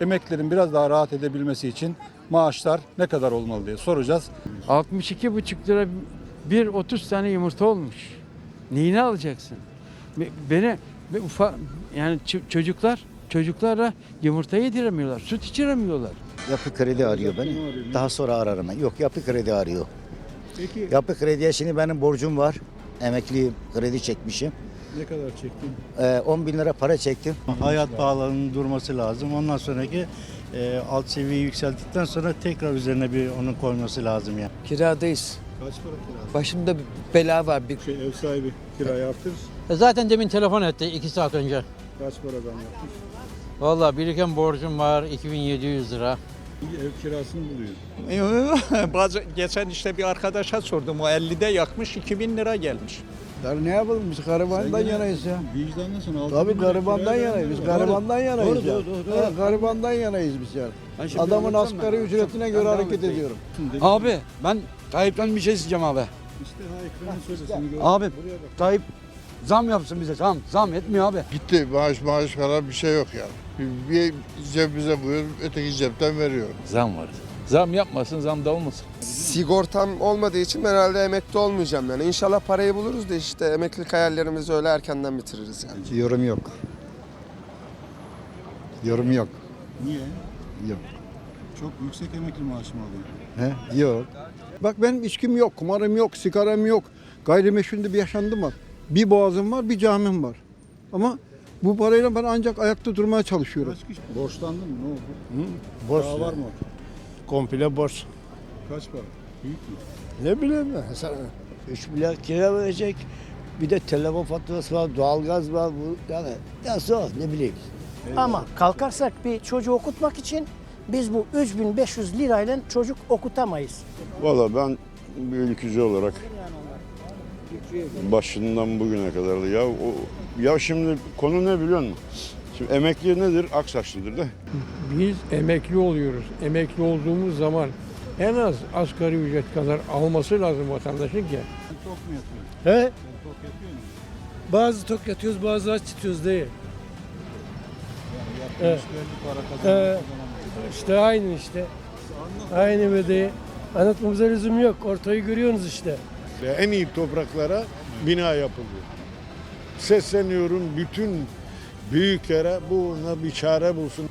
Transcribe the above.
emeklilerin biraz daha rahat edebilmesi için maaşlar ne kadar olmalı diye soracağız. 62,5 lira bir 30 tane yumurta olmuş. Neyini alacaksın? Be- Beni be- ufa, yani ç- çocuklar çocuklara yumurta yediremiyorlar, süt içiremiyorlar. Yapı kredi arıyor beni. Daha sonra ararım. ben. Yok yapı kredi arıyor. Peki Yapı krediye şimdi benim borcum var. Emekli kredi çekmişim. Ne kadar çektin? Ee, 10 bin lira para çektim. Hayat pahalılığının durması lazım. Ondan sonraki e, alt seviyeyi yükselttikten sonra tekrar üzerine bir onun koyması lazım yani. Kiradayız. Kaç para kira? Başımda bir bela var. Bir... Şey, ev sahibi kirayı arttırır. E Zaten demin telefon etti 2 saat önce. Kaç para zam yapmış? Vallahi biriken borcum var 2700 lira. Ev kirasını buluyor. Bazı geçen işte bir arkadaşa sordum o 50'de yakmış 2000 lira gelmiş. Daha ne yapalım biz garibandan yanayız ya. Vicdanlısın. altı Tabii bin lira garibandan kiraya yanayız. Biz vermiyor. garibandan yanayız ya. doğru, doğru. Ha, Garibandan yanayız biz ya. Adamın asgari ücretine göre hareket ediyorum. Abi ben Tayyip'ten bir şey isteyeceğim abi. İşte ha ekranı söyle seni gör. Abi Tayyip zam yapsın bize zam. Zam etmiyor abi. Gitti maaş maaş falan bir şey yok yani. Bir cebimize buyur öteki cepten veriyor. Zam var. Zam yapmasın, zam da olmasın. Sigortam olmadığı için ben herhalde emekli olmayacağım yani. İnşallah parayı buluruz da işte emeklilik hayallerimizi öyle erkenden bitiririz yani. Yorum yok. Yorum yok. Niye? Yok. Çok yüksek emekli maaşı mı alıyor? He? Yok. Bak benim içkim yok, kumarım yok, sigaram yok. Gayrimeşgulde bir yaşantım var. Bir boğazım var, bir camim var. Ama bu parayla ben ancak ayakta durmaya çalışıyorum. Borçlandın mı? Ne oldu? Borç Daha var mı? Komple borç. Kaç para? Büyük mü? Ne bileyim ben. Sen 3 milyar kira verecek. Bir de telefon faturası var, doğalgaz var. Bu, yani nasıl o, ne bileyim. Ama kalkarsak bir çocuğu okutmak için biz bu 3500 lirayla çocuk okutamayız. Valla ben bir ülkücü olarak başından bugüne kadar da ya o, ya şimdi konu ne biliyor musun? Şimdi emekli nedir? Aksaçlıdır da. Biz emekli oluyoruz. Emekli olduğumuz zaman en az asgari ücret kadar alması lazım vatandaşın ki. Sen tok mu yatıyorsun? He? Sen tok yatıyor musun? Bazı tok yatıyoruz, bazı aç yatıyoruz değil. Yani Evet. yaptığınız belli para kazanmak Evet. kazanamıyor. İşte aynı işte. Aynı bedeyi. Anlatmamıza lüzum yok. Ortayı görüyorsunuz işte. En iyi topraklara bina yapılıyor. Sesleniyorum bütün büyüklere buna bir çare bulsun.